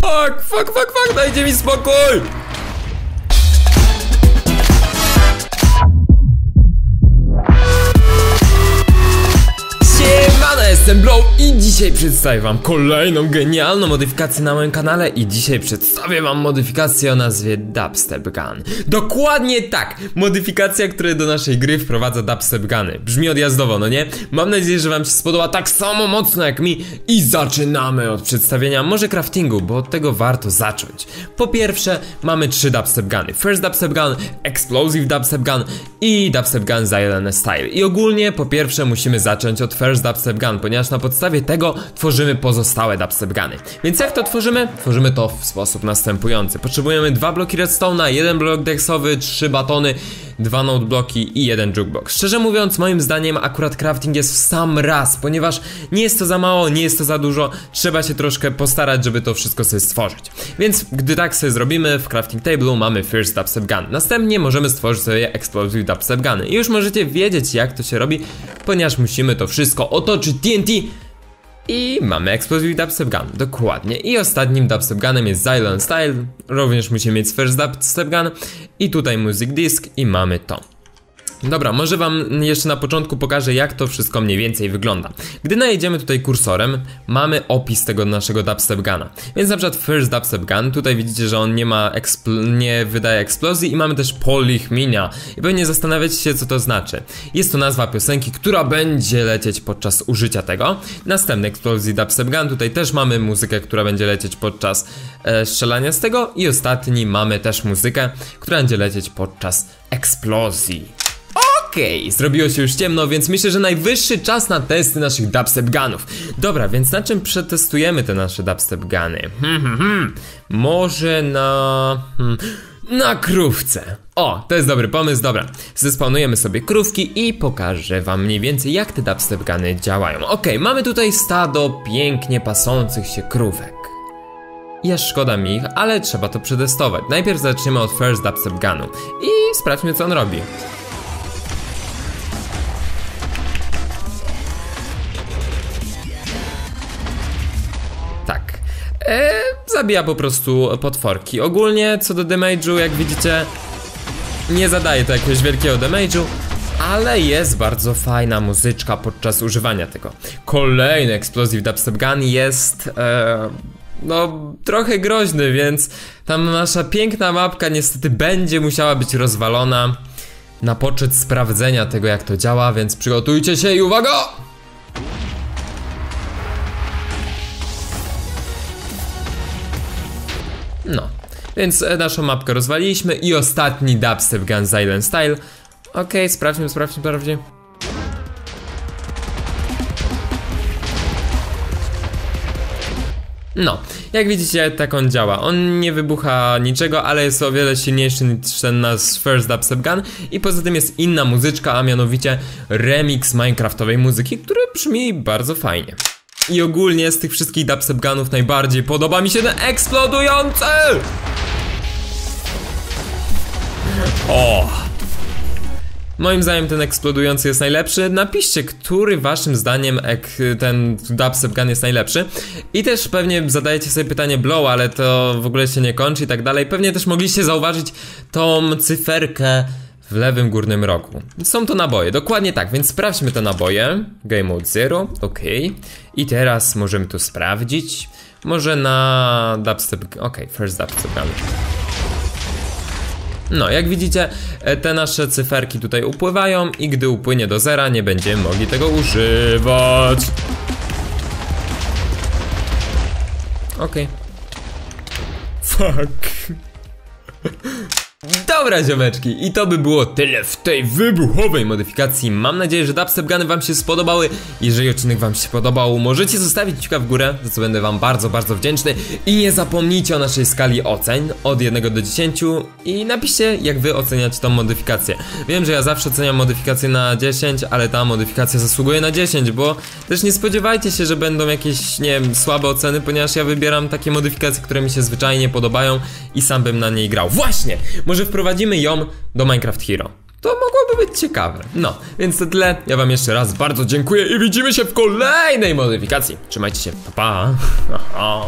Fuck, fuck, fuck, fuck, dajcie mi spokój! Jestem Blow i dzisiaj przedstawię wam kolejną genialną modyfikację na moim kanale i dzisiaj przedstawię wam modyfikację o nazwie Dubstep Gun. Dokładnie tak! Modyfikacja, która do naszej gry wprowadza Dubstep Guny. Brzmi odjazdowo, no nie? Mam nadzieję, że wam się spodoba tak samo mocno jak mi i zaczynamy od przedstawienia może craftingu, bo od tego warto zacząć. Po pierwsze, mamy trzy Dubstep Guny. First Dubstep Gun, Explosive Dubstep Gun i Dubstep Gun Zylene Style. I ogólnie po pierwsze musimy zacząć od First Dubstep Gun, ponieważ na podstawie tego tworzymy pozostałe Dubstep Guny. Więc jak to tworzymy? Tworzymy to w sposób następujący. Potrzebujemy dwa bloki redstone'a, jeden blok dexowy, trzy batony, dwa node bloki i jeden jukebox. Szczerze mówiąc, moim zdaniem akurat crafting jest w sam raz, ponieważ nie jest to za mało, nie jest to za dużo, trzeba się troszkę postarać, żeby to wszystko sobie stworzyć. Więc gdy tak sobie zrobimy, w crafting table mamy first dubstep gun. Następnie możemy stworzyć sobie explosive dubstep guny. I już możecie wiedzieć jak to się robi, ponieważ musimy to wszystko otoczyć TNT i mamy Explosive Dubstep Gun, dokładnie. I ostatnim Dubstep Gunem jest Zylon Style, również musimy mieć First Dubstep Gun i tutaj Music Disc i mamy to. Dobra, może wam jeszcze na początku pokażę jak to wszystko mniej więcej wygląda. Gdy najedziemy tutaj kursorem, mamy opis tego naszego dubstep guna. Więc na przykład first dubstep gun, tutaj widzicie, że on nie ma nie wydaje eksplozji i mamy też polychminia. I pewnie zastanawiacie się co to znaczy. Jest to nazwa piosenki, która będzie lecieć podczas użycia tego. Następny eksplozji dubstep gun, tutaj też mamy muzykę, która będzie lecieć podczas e, strzelania z tego i ostatni mamy też muzykę, która będzie lecieć podczas eksplozji. Okej, okay, zrobiło się już ciemno, więc myślę, że najwyższy czas na testy naszych dubstep gunów. Dobra, więc na czym przetestujemy te nasze dubstep guny? Hmm, hmm, hmm. Może na... Hmm, na krówce. O, to jest dobry pomysł, dobra. Zespawnujemy sobie krówki i pokażę wam mniej więcej jak te dubstep guny działają. Okej, okay, mamy tutaj stado pięknie pasących się krówek. Jest szkoda mi ich, ale trzeba to przetestować. Najpierw zaczniemy od first dubstep gunu i sprawdźmy co on robi. E, zabija po prostu potworki. Ogólnie co do damage'u, jak widzicie, nie zadaje to jakiegoś wielkiego damage'u, ale jest bardzo fajna muzyczka podczas używania tego. Kolejny Explosive Dubstep Gun jest... E, no, trochę groźny, więc tam nasza piękna mapka niestety będzie musiała być rozwalona na poczet sprawdzenia tego jak to działa, więc przygotujcie się i uwaga! No, więc e, naszą mapkę rozwaliliśmy i ostatni dubstep gun Silent Style. Okej, okay, sprawdźmy, sprawdźmy, sprawdźmy. No, jak widzicie, tak on działa. On nie wybucha niczego, ale jest o wiele silniejszy niż ten nasz First Dubstep Gun. I poza tym jest inna muzyczka, a mianowicie remix Minecraftowej muzyki, który brzmi bardzo fajnie. I ogólnie z tych wszystkich dubstep gunów najbardziej podoba mi się ten eksplodujący! O! Moim zdaniem ten eksplodujący jest najlepszy. Napiszcie, który waszym zdaniem ten dubstep gun jest najlepszy. I też pewnie zadajecie sobie pytanie blow, ale to w ogóle się nie kończy i tak dalej. Pewnie też mogliście zauważyć tą cyferkę w lewym górnym rogu. Są to naboje, dokładnie tak, więc sprawdźmy te naboje. Game mode 0, ok. I teraz możemy tu sprawdzić. Może na dubstep, ok, first dubstep gun. No, jak widzicie, e, te nasze cyferki tutaj upływają i gdy upłynie do zera, nie będziemy mogli tego używać. Okay. Fuck. Dobra ziomeczki i to by było tyle w tej wybuchowej modyfikacji. Mam nadzieję, że dubstep guny wam się spodobały. Jeżeli odcinek wam się podobał możecie zostawić kciuka w górę Za co będę wam bardzo, bardzo wdzięczny. I nie zapomnijcie o naszej skali ocen Od 1 do 10 I napiszcie jak wy oceniacie tą modyfikację. Wiem, że ja zawsze oceniam modyfikację na 10 Ale ta modyfikacja zasługuje na 10 Bo też nie spodziewajcie się, że będą jakieś, nie wiem, słabe oceny Ponieważ ja wybieram takie modyfikacje, które mi się zwyczajnie podobają I sam bym na niej grał. Właśnie! Może wprowadzimy ją do Minecraft Hero. To mogłoby być ciekawe. No, więc to tyle. Ja wam jeszcze raz bardzo dziękuję i widzimy się w kolejnej modyfikacji. Trzymajcie się, pa pa. Aha.